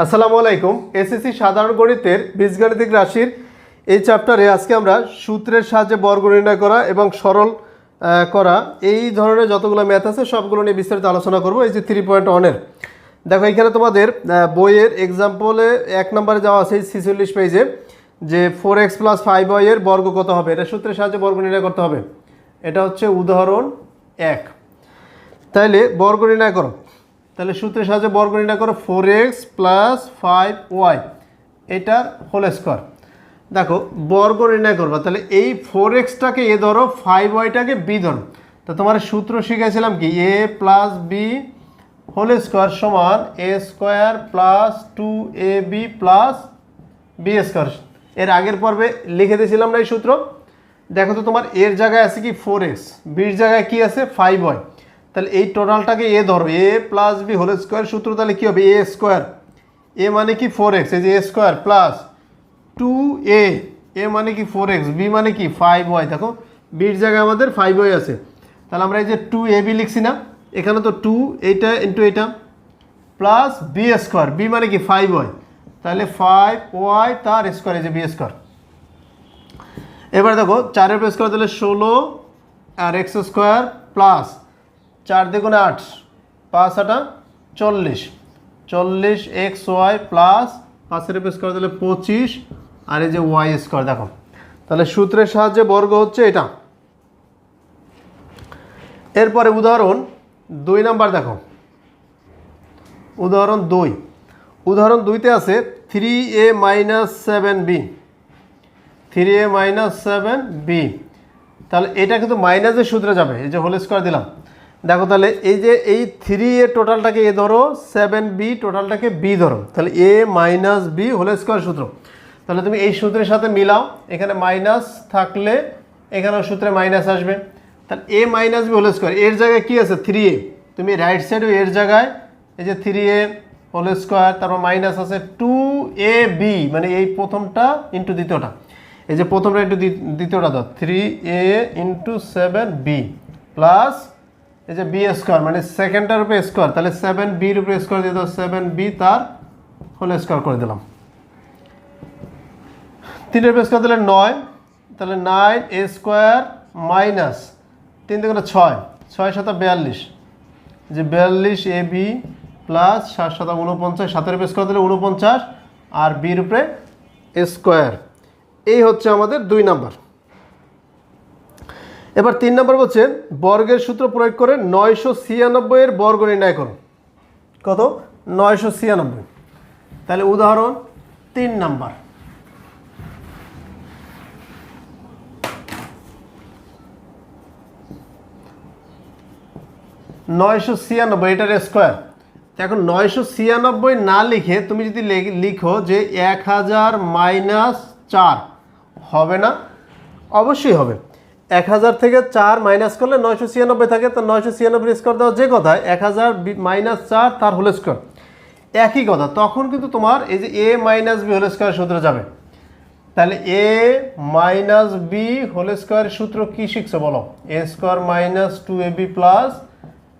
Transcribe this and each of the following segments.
আসসালামু আলাইকুম। এসএসসি সাধারণ গণিতের বীজগাণিতিক রাশির এই চ্যাপ্টারে আজকে আমরা সূত্রের সাহায্যে বর্গ নির্ণয় করা এবং সরল করা। এই ধরনের যতগুলো ম্যাথ আছে, সবগুলো নিয়ে বিস্তারিত আলোচনা করব। এই যে থ্রি পয়েন্ট ওয়ানের দেখো, এখানে তোমাদের বইয়ের এক্সাম্পলে এক নম্বরে যাওয়া আছে ছিচল্লিশ পেজে যে ফোর এক্স প্লাস ফাইভ ওয়াইয়ের বর্গ কত হবে? এটা সূত্রের সাহায্যে বর্গ নির্ণয় করতে হবে। এটা হচ্ছে উদাহরণ এক। তাইলে বর্গ নির্ণয় করো। তাহলে সূত্রের সাহায্যে বর্গ নির্ণয় করো four x plus five y এটার হোল স্কোয়ার দেখো বর্গ নির্ণয় করবা, তাহলে এই ফোর এক্সটাকে এ ধরো ফাইভ ওয়াইটাকে বি ধরো। তা তোমার সূত্র শিখেছিলাম কি? A plus b whole square সমান a square plus two a b plus b square এর আগের পর্বে লিখে দিয়েছিলাম না এই সূত্র। দেখো তো তোমার এর জায়গায় আছে কি ফোর এক্স বির জায়গায় কি আছে? ফাইভ ওয়াই তাহলে এই টোটালটাকে এ ধরো a plus b whole square সূত্র তাহলে কী হবে? এ স্কোয়ার এ মানে কি ফোর এক্স এই যে a square plus two a a মানে কি ফোর এক্স বি মানে কি? ফাইভ ওয়াই দেখো বির জায়গায় আমাদের ফাইভ ওয়াই আছে। তাহলে আমরা এই যে টু এ বি লিখছি না, এখানে তো টু এইটা ইন্টু এইটা প্লাস বি স্কোয়ার বি মানে কি? ফাইভ ওয়াই তাহলে ফাইভ ওয়াই তার স্কোয়ার এই যে বি স্কোয়ার এবার দেখো, চারের স্কোয়ার তাহলে ষোলো, আর এক্স স্কোয়ার প্লাস চার দ্বিগুণে আট, পাঁচ আটা চল্লিশ। চল্লিশ এক্স ওয়াই প্লাস পাঁচের স্কোয়ার তাহলে পঁচিশ, আর এই যে ওয়াই স্কোয়ার, দেখো। তাহলে সূত্রের সাহায্যে বর্গ হচ্ছে এটা। এরপরে উদাহরণ দুই নাম্বার, দেখো। উদাহরণ দুই। উদাহরণ দুইতে আছে three a minus seven b. Three a minus seven b. তাহলে এটা কিন্তু মাইনাসের সূত্রে যাবে, এই যে হোল স্কোয়ার দিলাম। দেখো তাহলে এই যে এই থ্রি এ টোটালটাকে এ ধরো সেভেন বি টোটালটাকে বি ধরো। তাহলে a minus b whole square সূত্র। তাহলে তুমি এই সূত্রের সাথে মিলাও, এখানে মাইনাস থাকলে এখানেও সূত্রে মাইনাস আসবে। তাহলে a minus b whole square এর জায়গায় কি আছে? থ্রি এ তুমি রাইট সাইডে এর জায়গায় এই যে থ্রি এ হোল স্কোয়ার তারপর মাইনাস আছে টু এ বি মানে এই প্রথমটা ইন্টু দ্বিতীয়টা। এই যে প্রথমটা ইন্টু দ্বিতীয়টা দাও three a into seven b plus এই যে বি স্কোয়ার মানে সেকেন্ডটার উপরে স্কোয়ার তাহলে সেভেন বির উপরে স্কোয়ার দিয়ে দাও সেভেন বি তার হোল স্কোয়ার করে দিলাম। তিনের উপরে স্কোয়ার দিলে নয়, তাহলে নাইন এ স্কোয়ার মাইনাস তিন থেকে ছয় ছয় সাত বিয়াল্লিশ। যে বিয়াল্লিশ এ বি প্লাস সাত সাত উনপঞ্চাশ সাতের উপরে স্কোয়ার দিলে উনপঞ্চাশ আর বির উপরে স্কোয়ার এই হচ্ছে আমাদের দুই নাম্বার এবার তিন নম্বর বলছে, বর্গের সূত্র প্রয়োগ করে নয়শো ছিয়ানব্বই এর বর্গ নির্ণয় করো। কত? নয়শো ছিয়ানব্বই। তাহলে উদাহরণ তিন নাম্বার। নয়শো ছিয়ানব্বই, এটার স্কোয়ার এখন নয়শো ছিয়ানব্বই না লিখে তুমি যদি লিখো যে এক হাজার মাইনাস চার, হবে না? অবশ্যই হবে। এক হাজার থেকে চার মাইনাস করলে নয়শো ছিয়ানব্বই থাকে, তো নয়শো ছিয়ানব্বই স্কোয়ার দেওয়া যে কথা এক হাজার মাইনাস চার, তার হোল স্কোয়ার একই কথা, তখন কিন্তু তোমার এই যে a minus b whole square সূত্র যাবে। তাহলে a minus b whole square সূত্র কি শিখছো বলো? A square minus two a b plus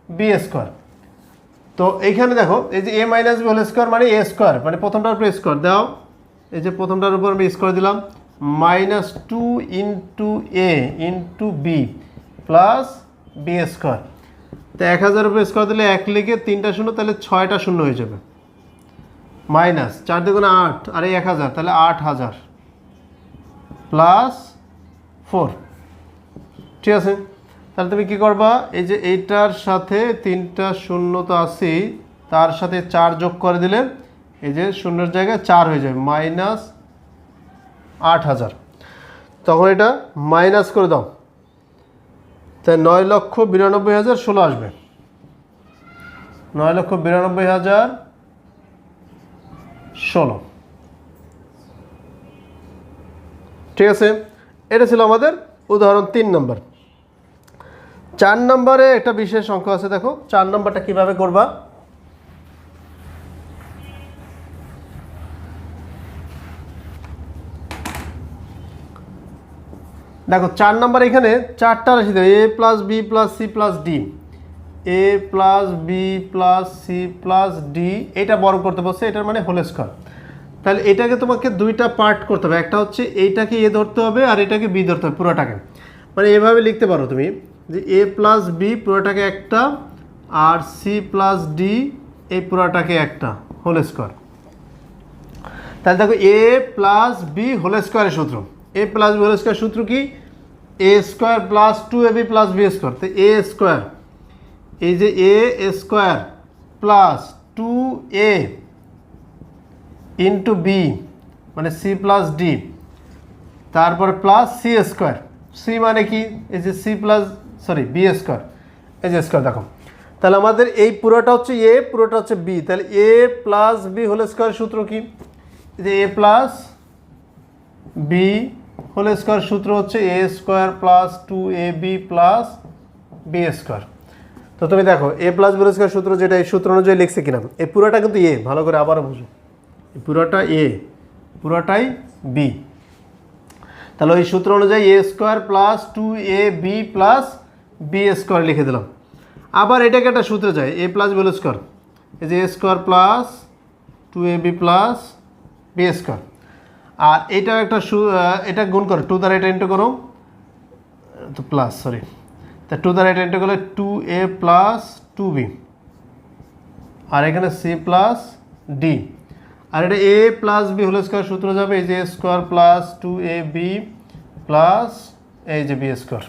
b square তো এইখানে দেখো, এই যে a minus b whole square মানে এ স্কোয়ার মানে প্রথমটার উপরে স্কোয়ার দাও, এই যে প্রথমটার উপর আমি স্কোয়ার দিলাম। Minus two into a into b plus b square তো এক হাজার উপরে স্কোয়ার দিলে এক লিখে তিনটা শূন্য, তাহলে ছয়টা শূন্য হয়ে যাবে। মাইনাস চার দুগুণে আট, আর এক হাজার, তাহলে আট হাজার। প্লাস ফোর ঠিক আছে? তাহলে তুমি কি করবা? এই যে এইটার সাথে তিনটা শূন্য তো আছেই, তার সাথে চার যোগ করে দিলে এই যে শূন্যের জায়গায় চার হয়ে যাবে। মাইনাস আট হাজার। তখন এটা মাইনাস করে দাও। তাই নয় লক্ষ বিরানব্বই হাজার ষোলো আসবে। নয় লক্ষ বিরানব্বই হাজার ষোলো। ঠিক আছে? এটা ছিল আমাদের উদাহরণ তিন নম্বর। চার নম্বরে একটা বিশেষ অঙ্ক আছে, দেখো। চার নম্বরটা কীভাবে করবা? দেখো, চার নম্বর এখানে চারটা রাশি দেবে a plus b plus c plus d a plus b plus c plus d এটা বর্গ করতে বলছে এটার মানে হোল স্কোয়ার তাহলে এটাকে তোমাকে দুইটা পার্ট করতে হবে, একটা হচ্ছে এইটাকে এ ধরতে হবে আর এটাকে বি ধরতে হবে, পুরোটাকে। মানে এভাবে লিখতে পারো তুমি, যে এ প্লাস বি পুরোটাকে একটা আর সি প্লাস ডি এই পুরোটাকে একটা হোল স্কোয়ার তাহলে দেখো এ প্লাস বি হোল স্কোয়ারের সূত্র। A plus b whole square সূত্র কি? A square plus two a b plus b square তো এ স্কোয়ার এই যে a square plus two a into b মানে সি প্লাস ডি তারপরে প্লাস সি স্কোয়ার সি মানে কি? এই যে c plus sorry b square এই যে স্কোয়ার দেখো। তাহলে আমাদের এই পুরোটা হচ্ছে এ পুরোটা হচ্ছে বি তাহলে a plus b whole square সূত্র কি? এই যে a plus b whole square সূত্র হচ্ছে a square plus two a b plus b square. তো তুমি দেখো, এ প্লাস বি স্কোয়ার সূত্র যেটা, এই সূত্র অনুযায়ী লিখছে কিনা? এই পুরোটা কিন্তু এ, ভালো করে আবারও বুঝো। পুরোটা এ, পুরোটাই বি। তাহলে ওই সূত্র অনুযায়ী a square plus two a b plus b square লিখে দিলাম। আবার এটাকে একটা সূত্রে যায়, এ প্লাস বি স্কোয়ার। এই যে a square plus two a b plus b square. আর এটাও একটা এটা গুণ করো টু দ্য এটা ইন্টু করো। তো প্লাস সরি তা টু দ্য এটা ইন্টু করলে two a plus two b আর এখানে সি প্লাস ডি আর এটা a plus b whole square সূত্র যাবে, এই যে a square plus two a b plus এই যে বি স্কোয়ার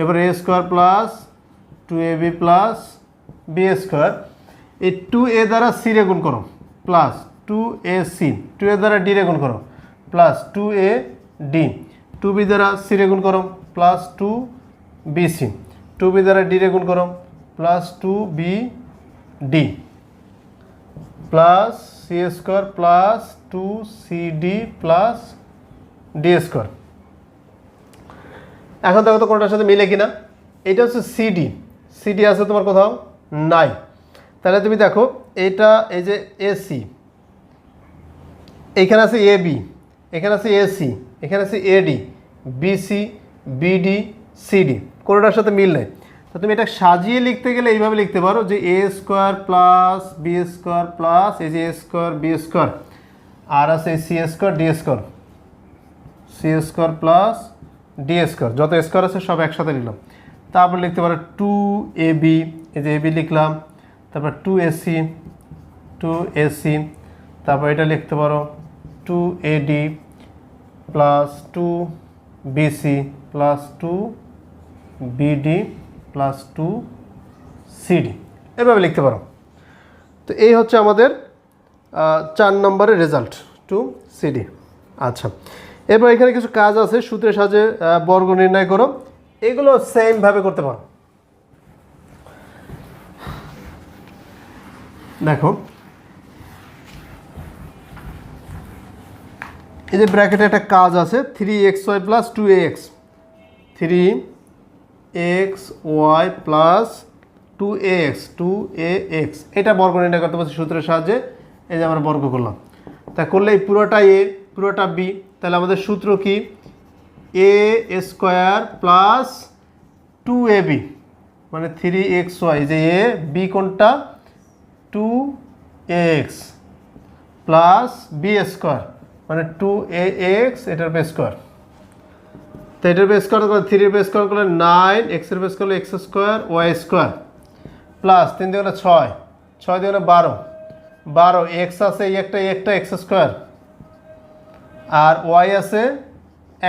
এবার a square plus two a b plus b square এই টু এ দ্বারা সি রে গুণ করো plus two a c two a দ্বারা ডি রে গুণ করো plus two a d two b দ্বারা সি রে গুণ করো plus two b c two b দ্বারা ডি রে গুণ করো plus two b d plus c square plus two c d plus d square এখন দেখো তো কোনটার সাথে মিলে কিনা? এটা হচ্ছে সিডি সিডি আছে তোমার কোথাও? নাই। তাহলে তুমি দেখো, এটা এই যে এসি এখানে আছে এ বি এখানে আছে এসি এখানে আছে এডি বিসি বিডি সিডি কোনোটার সাথে মিল নেই। তো তুমি এটা সাজিয়ে লিখতে গেলে এইভাবে লিখতে পারো যে a square plus b square plus এই যে এ স্কোয়ার বি স্কোয়ার আর আছে c square d square c square plus d square যত স্কোয়ার আছে সব একসাথে লিখলাম তারপর লিখতে পারো টু এ বি এই যে এ বি লিখলাম, তারপর টু এসি টু এসি তারপর এটা লিখতে পারো two a d plus two b c plus two b d plus two c d এভাবে লিখতে পারো। তো এই হচ্ছে আমাদের চার নম্বরের রেজাল্ট টু সিডি আচ্ছা এবার এখানে কিছু কাজ আছে সূত্রের সাহায্যে বর্গ নির্ণয় করো। এগুলো সেমভাবে করতে পারো। দেখো এই যে ব্র্যাকেটে একটা কাজ আছে three x y plus two x three x y plus two x two a x এটা বর্গ নির্ণয় করতে পারছি সূত্রের সাহায্যে, এই যে আমরা বর্গ করলাম। তা করলে এই পুরোটা এ পুরোটা বি তাহলে আমাদের সূত্র কি? A square plus two a b মানে থ্রি এক্স ওয়াই যে এ বি কোনটা? Two x plus b square মানে টু এ এক্স এটার বেস স্কোয়ার তো এটার বেস স্কোয়ার করলে থ্রির বেস স্কোয়ার করলে নাইন এক্সের বেস করলে x square y square plus তিন দিয়ে ছয়। ছয় দিয়ে বারো। বারো এক্স আছে একটা একটা এক্স স্কোয়ার আর ওয়াই আছে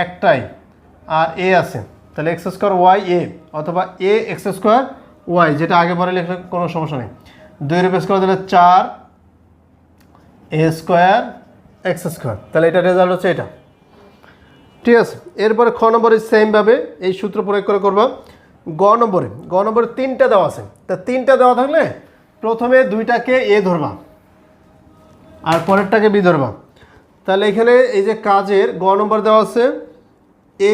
একটাই। আর এ আছে। তাহলে এক্স স্কোয়ার ওয়াই এ অথবা এ এক্স স্কোয়ার ওয়াই যেটা আগে পরে লিখলে কোনো সমস্যা নেই। দুইয়ের বেস করে দিলে চার। A square x square. তাহলে এটা রেজাল্ট হচ্ছে এটা। ঠিক আছে, এরপরে খ নম্বরে সেমভাবে এই সূত্র প্রয়োগ করে করবা। গ নম্বরে গ নম্বরে তিনটা দেওয়া আছে। তা তিনটা দেওয়া থাকলে প্রথমে দুইটাকে এ ধরবা, আর পরেরটাকে বি ধরবা। তাহলে এখানে এই যে কাজের গ নম্বর দেওয়া আছে,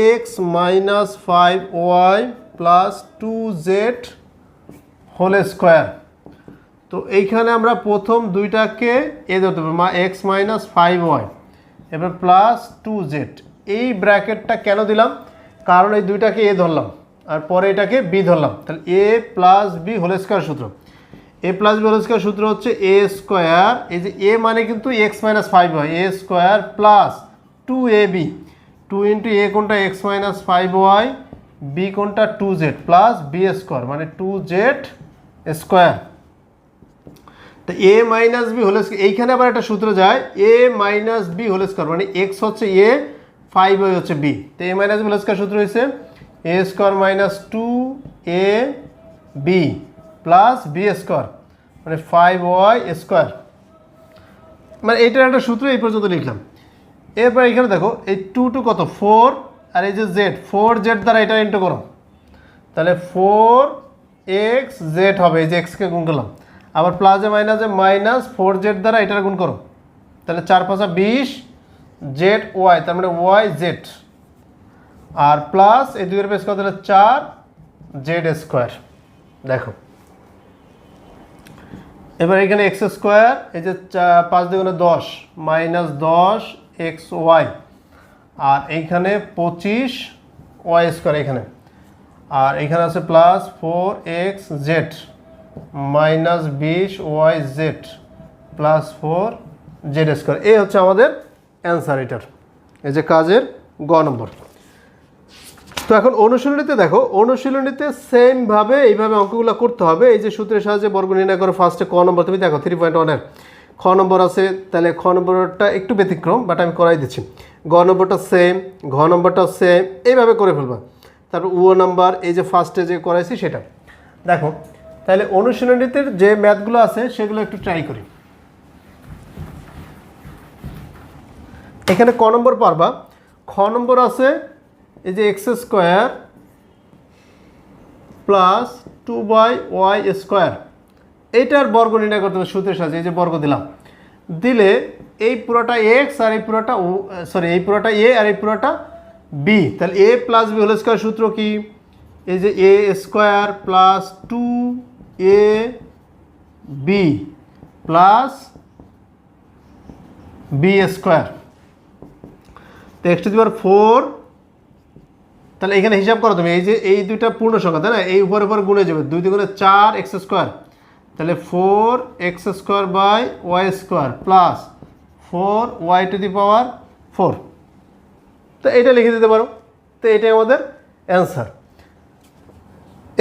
x minus five y plus two z whole square. তো এইখানে আমরা প্রথম দুইটাকে এ ধরতে পারব, মা এক্স মাইনাস ফাইভ ওয়াই এবার প্লাস টু জেড এই ব্র্যাকেটটা কেন দিলাম? কারণ এই দুইটাকে এ ধরলাম, আর পরে এটাকে বি ধরলাম। তাহলে a plus b whole square সূত্র। A plus b whole square সূত্র হচ্ছে এ স্কোয়ার এই যে এ মানে কিন্তু এক্স মাইনাস ফাইভ হয় a square plus two a b two into a কোনটা x minus five y b কোনটা two z plus b square মানে টু জেড স্কোয়ার তো এ মাইনাস বি হোল এইখানে আবার একটা সূত্র যায় a minus b whole square মানে এক্স হচ্ছে এ ফাইভ ওয়াই হচ্ছে বি তো a minus b whole square সূত্র হয়েছে a square minus two a b plus b square মানে ফাইভ ওয়াই স্কোয়ার মানে এইটার একটা সূত্র এই পর্যন্ত লিখলাম। এরপর এখানে দেখো, এই টু টু কত? ফোর আর এই যে জেড ফোর জেড দ্বারা এটা ইন্টু করো। তাহলে ফোর এক্স জেড হবে, এই যে এক্সকে গুণ করলাম। আবার প্লাসে মাইনাসে মাইনাস ফোর জেড দ্বারা এটার গুণ করো। তাহলে চার পাঁচা বিশ জেড ওয়াই, তার মানে ওয়াই জেড। আর প্লাস এই দুইয়ের বেশ তাহলে চার জেড স্কোয়ার। দেখো। এবার এখানে এক্স স্কোয়ার, এই যে পাঁচ দুগুণে দশ, মাইনাস দশ এক্স ওয়াই। আর এইখানে পঁচিশ ওয়াই স্কোয়ার এখানে। আর এখানে আছে plus four x z. Minus বিশ y z plus four z square. এই হচ্ছে আমাদের অ্যান্সার এটার। এই যে কাজের গ নম্বর। তো এখন অনুশীলনীতে দেখো, অনুশীলনীতে সেমভাবে এইভাবে অঙ্কগুলো করতে হবে। এই যে সূত্রের সাহায্যে বর্গ নির্ণয় করে ফার্স্টে ক নম্বর। তুমি দেখো থ্রি পয়েন্ট ওয়ানের খ নম্বর আছে, তাহলে খ নম্বরটা একটু ব্যতিক্রম বাট আমি করাই দিচ্ছি। গ নম্বরটা সেম ঘ নম্বরটা সেম এইভাবে করে ফেলবা। তারপর ও নাম্বার, এই যে ফার্স্টে যে করাইছি সেটা। দেখো তাহলে অনুশীলনীতে যে ম্যাথগুলো আছে সেগুলো একটু ট্রাই করি। এখানে ক নম্বর পারবা খ নম্বর আছে এই যে x square plus two by y square এইটার বর্গ নির্ণয় করতে হবে, সূত্রের সাহায্যে, এই যে বর্গ দিলাম। দিলে এই পুরোটা এক্স আর এই পুরোটা ও সরি এই পুরোটা এ আর এই পুরোটা বি তাহলে a plus b whole square সূত্র কি? এই যে a square plus two a b plus b square তো x to the power four তাহলে এখানে হিসাব করো তুমি, এই যে এই দুইটা পূর্ণ সংখ্যা, তাই না? এই উপর উপর গুণে যাবে, দুই দুগুণে চার এক্স স্কোয়ার তাহলে four x square by y square plus four y to the power four তো এইটা লিখে দিতে পারো। তো এটাই আমাদের অ্যান্সার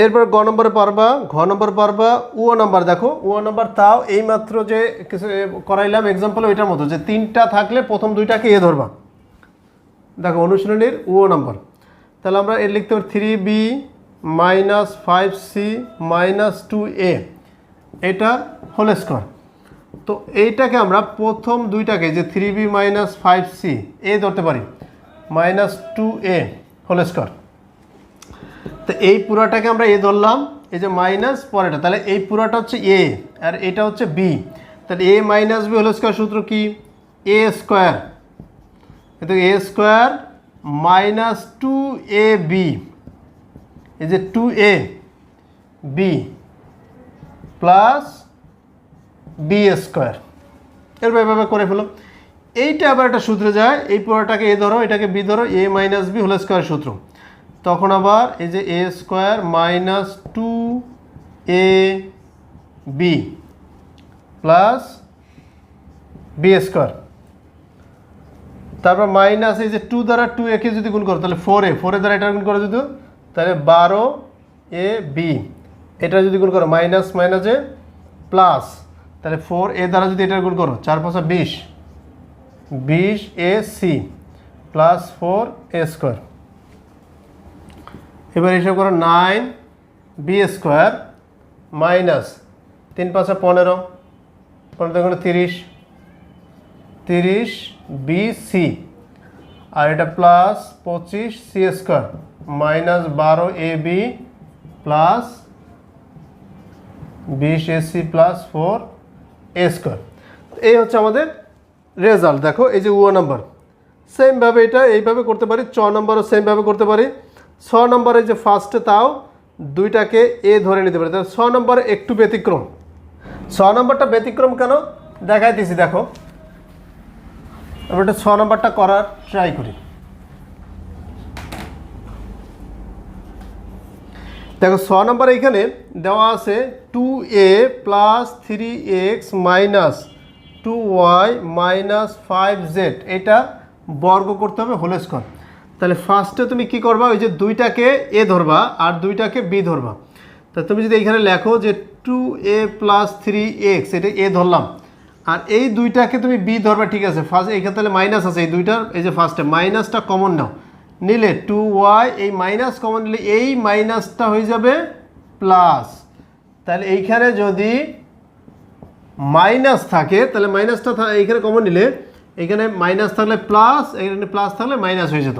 এরপর গ নম্বরে পারবা, ঘ নম্বর পারবা ও নাম্বার দেখো ও নাম্বার তাও এইমাত্র যে কিছু করাইলাম এক্সাম্পল ওইটার মতো যে তিনটা থাকলে প্রথম দুইটাকে এ ধরবা। দেখো অনুশীলনীর ও নাম্বার। তাহলে আমরা এর লিখতে পারি three b minus five c minus two a এটা হোল স্কোয়ার তো এইটাকে আমরা প্রথম দুইটাকে যে three b minus five c a ধরতে পারি। Minus two a whole square তো এই পুরাটাকে আমরা এ ধরলাম, এই যে মাইনাস পরেটা তাহলে এই পুরাটা হচ্ছে এ আর এটা হচ্ছে বি তাহলে a minus b whole square সূত্র কি? এ স্কোয়ার কিন্তু a square minus two a b এই যে two a b plus b square এরপর এভাবে করে ফেলো। এইটা আবার একটা সূত্রে যায়, এই পুরোটাকে এ ধরো, এটাকে বি ধরো a minus b whole square সূত্র। তখন আবার এই যে a square minus two a b plus b square তারপর মাইনাস এই যে টু দ্বারা টু একে যদি গুণ করো, তাহলে ফোর এ ফোরের দ্বারা এটা গুণ করো যদি, তাহলে বারো এ বি এটা যদি গুণ করো মাইনাস মাইনাসে প্লাস তাহলে ফোর এ দ্বারা যদি এটা গুণ করো, চার পাঁচা বিশ বিশ a c plus four a square এবার হিসাব করো নাইন বি স্কোয়ার মাইনাস তিন পাঁচা পনেরো পনেরো দেখুন তিরিশ তিরিশ বি সি, আর এটা প্লাস পঁচিশ সি স্কোয়ার, মাইনাস বারো এ বি প্লাস বিশ c plus four a square. এই হচ্ছে আমাদের রেজাল্ট দেখো, এই যে ও নাম্বার সেমভাবে এটা এইভাবে করতে পারি, চ নম্বরও সেমভাবে করতে পারি। ছ নম্বরে যে ফার্স্টে তাও দুইটাকে এ ধরে নিতে পারি। তাহলে ছ নম্বরে একটু ব্যতিক্রম। ছ নম্বরটা ব্যতিক্রম কেন? দেখাই দিছি দেখো। আমরা এটা ছ নম্বরটা করার ট্রাই করি। দেখো, ছ নম্বর এখানে দেওয়া আছে two a plus three x minus two y minus five z এটা বর্গ করতে হবে হোল তাহলে ফার্স্টে তুমি কি করবা? ওই যে দুইটাকে এ ধরবা আর দুইটাকে বি ধরবা। তা তুমি যদি এখানে লেখো যে two a plus three x এটা এ ধরলাম। আর এই দুইটাকে তুমি বি ধরবা, ঠিক আছে? ফার্স্ট এখানে তাহলে মাইনাস আছে, এই দুইটার, এই যে ফার্স্টে মাইনাসটা কমন নাও। নিলে টু ওয়াই এই মাইনাস কমন নিলে এই মাইনাসটা হয়ে যাবে প্লাস তাহলে এইখানে যদি মাইনাস থাকে, তাহলে মাইনাসটা এইখানে কমন নিলে এখানে মাইনাস থাকলে প্লাস এখানে প্লাস থাকলে মাইনাস হয়ে যেত।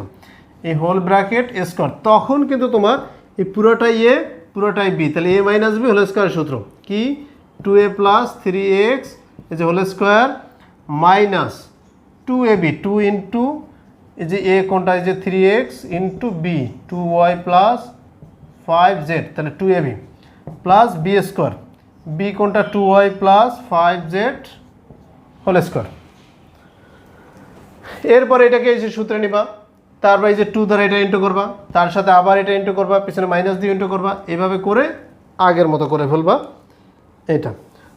এই হোল ব্র্যাকেট স্কোয়ার তখন কিন্তু তোমার এই পুরোটাই এ পুরোটাই বি তাহলে a minus b whole square সূত্র। কি? Two a plus three x এই যে whole square minus two a b two into এই যে এ কোনটা? এই যে three x into b two y plus five z তাহলে two a b plus b square b কোনটা? Two y plus five z whole square এরপর এটাকে এই যে সূত্রে নিবা। তারপর এই যে টু দ্বারা এটা ইন্টু করবা, তার সাথে আবার এটা ইন্টু করবা, পিছনে মাইনাস দিয়ে ইন্টু করবা, এভাবে করে আগের মতো করে ফেলবা এটা।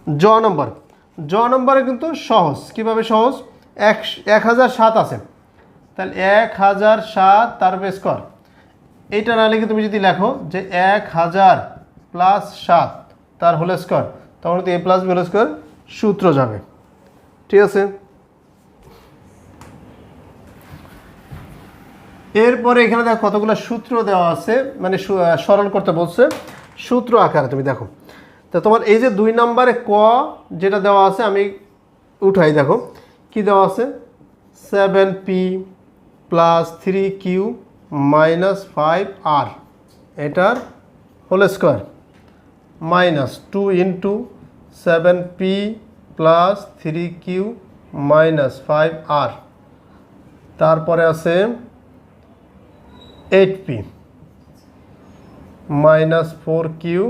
জ নম্বর। জ নম্বরে কিন্তু সহজ। কীভাবে সহজ? এক এক হাজার সাত আছে। তাহলে এক হাজার সাত তার বেস কর এইটা না লিখে তুমি যদি লেখো যে এক হাজার প্লাস সাত তার হোল স্কোয়ার তখন তো a plus b whole square সূত্র যাবে। ঠিক আছে? এরপরে এখানে দেখো কতগুলো সূত্র দেওয়া আছে মানে সরল করতে বলছে। সূত্র আকারে তুমি দেখো। তা তোমার এই যে দুই নম্বরে ক যেটা দেওয়া আছে, আমি উঠাই দেখো। কি দেওয়া আছে? Seven p plus three q minus five r এটার whole square minus two into seven p plus three q minus five r তারপরে আছে eight p minus four q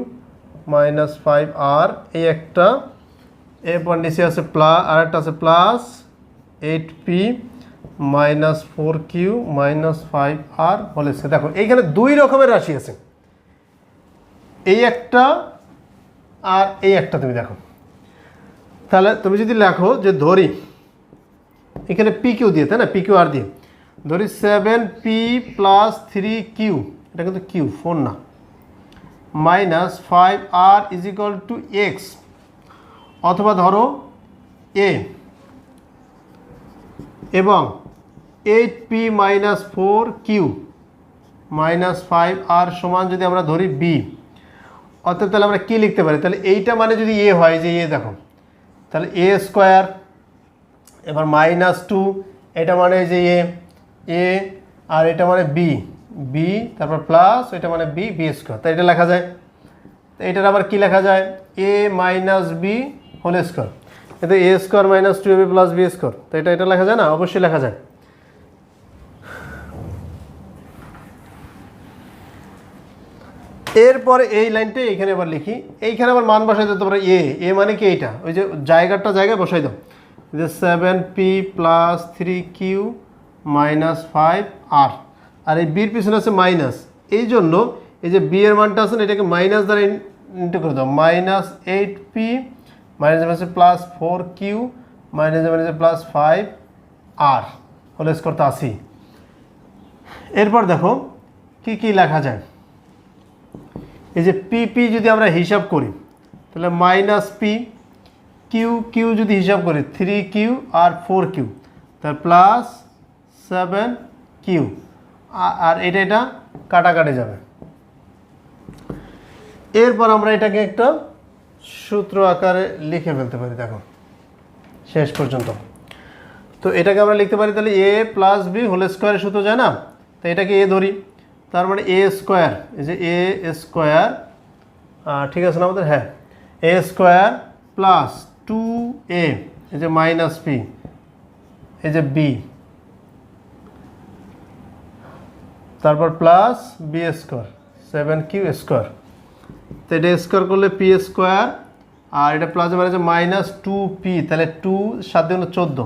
minus five r এই একটা। এরপর নিচে আছে প্লাস আর একটা আছে plus eight p minus four q minus five r বলেছে দেখো, এইখানে দুই রকমের রাশি আছে। এই একটা আর এই একটা তুমি দেখো। তাহলে তুমি যদি লেখো যে ধরি, এখানে পি কিউ দিয়ে, তাই না? পি কিউ আর দিয়ে। ধরি seven P plus three Q এটা কিন্তু কিউ ফোর না। Minus five R is equal to X অথবা ধরো এ এবং eight P minus four Q minus five R সমান যদি আমরা ধরি বি অর্থাৎ তাহলে আমরা কী লিখতে পারি? তাহলে এইটা মানে যদি এ হয়, যে এ দেখো, তাহলে এ স্কোয়ার এবার মাইনাস টু এটা মানে যে এ এ, আর এটা মানে বি বি, তারপর প্লাস এটা মানে বি বি স্কোয়ার তাই এটা লেখা যায়। এটার আবার কি লেখা যায়? A minus B whole square এতে A square minus two B plus B square তো এটা এটা লেখা যায় না? অবশ্যই লেখা যায়। এরপরে এই লাইনটা এইখানে আবার লিখি। এইখানে আবার মান বসাই দিতে পারো এ। এ মানে কি এইটা? ওই যে জায়গাটা জায়গায় বসাই দাও। যে seven P plus three Q minus five R. আর এই বির পিছনে আছে মাইনাস। এই জন্য এই যে বি এর মানটা আছে এটাকে মাইনাস দ্বারা ইন্টু করে দাও। Minus eight P, minus minus plus four Q, minus minus plus five R. হলে করতে আসি এরপর দেখো কি কি লেখা যায়। এই যে পি পি যদি আমরা হিসাব করি, তাহলে মাইনাস পি, কিউ কিউ যদি হিসাব করি, থ্রি কিউ আর ফোর কিউ, তার প্লাস সেভেন কিউ আর এটা এটা কাটাকাটি যাবে। এরপর আমরা এটাকে একটা সূত্র আকারে লিখে ফেলতে পারি, দেখো। শেষ পর্যন্ত। তো এটাকে আমরা লিখতে পারি তাহলে এ প্লাস বি হোল স্কোয়ারের সূত্র, যায় না? তো এটাকে এ ধরি। তার মানে এ স্কোয়ার এই যে এ স্কোয়ার ঠিক আছে না আমাদের? হ্যাঁ। A square plus two A এই যে মাইনাস পি এই যে বি তারপর plus B square seven Q square তো এটা স্কোয়ার করলে পি স্কোয়ার আর এটা প্লাস মানে মাইনাস টু পি তাহলে টু সাত দিন চোদ্দ।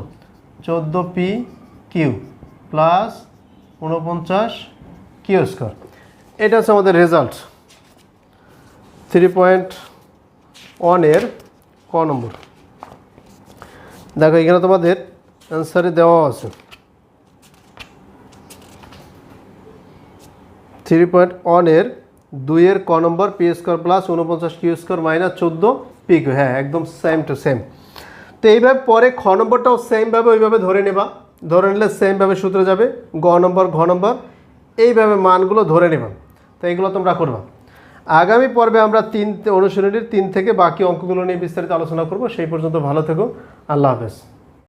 চোদ্দ পি কিউ প্লাস উনপঞ্চাশ কিউ স্কোয়ার এটা হচ্ছে আমাদের রেজাল্ট থ্রি পয়েন্ট ওয়ানের ক নম্বর দেখো এখানে তোমাদের অ্যান্সারে দেওয়া আছে। থ্রি পয়েন্ট ওয়ানের দুইয়ের ক নম্বর পি স্কোয়ার প্লাস উনপঞ্চাশ কিউ স্কোয়ার মাইনাস চোদ্দ পি কিউ। হ্যাঁ একদম সেম টু সেম তো এইভাবে পরে খ নম্বরটাও সেমভাবে ওইভাবে ধরে নেবা। ধরে নিলে সেমভাবে সূত্রে যাবে। গ নম্বর, ঘ নম্বর, এইভাবে মানগুলো ধরে নেবা। তো এইগুলো তোমরা করবা। আগামী পর্বে আমরা তিন অনুশীলনীর তিন থেকে বাকি অঙ্কগুলো নিয়ে বিস্তারিত আলোচনা করব। সেই পর্যন্ত ভালো থেকো। আল্লাহ হাফেজ।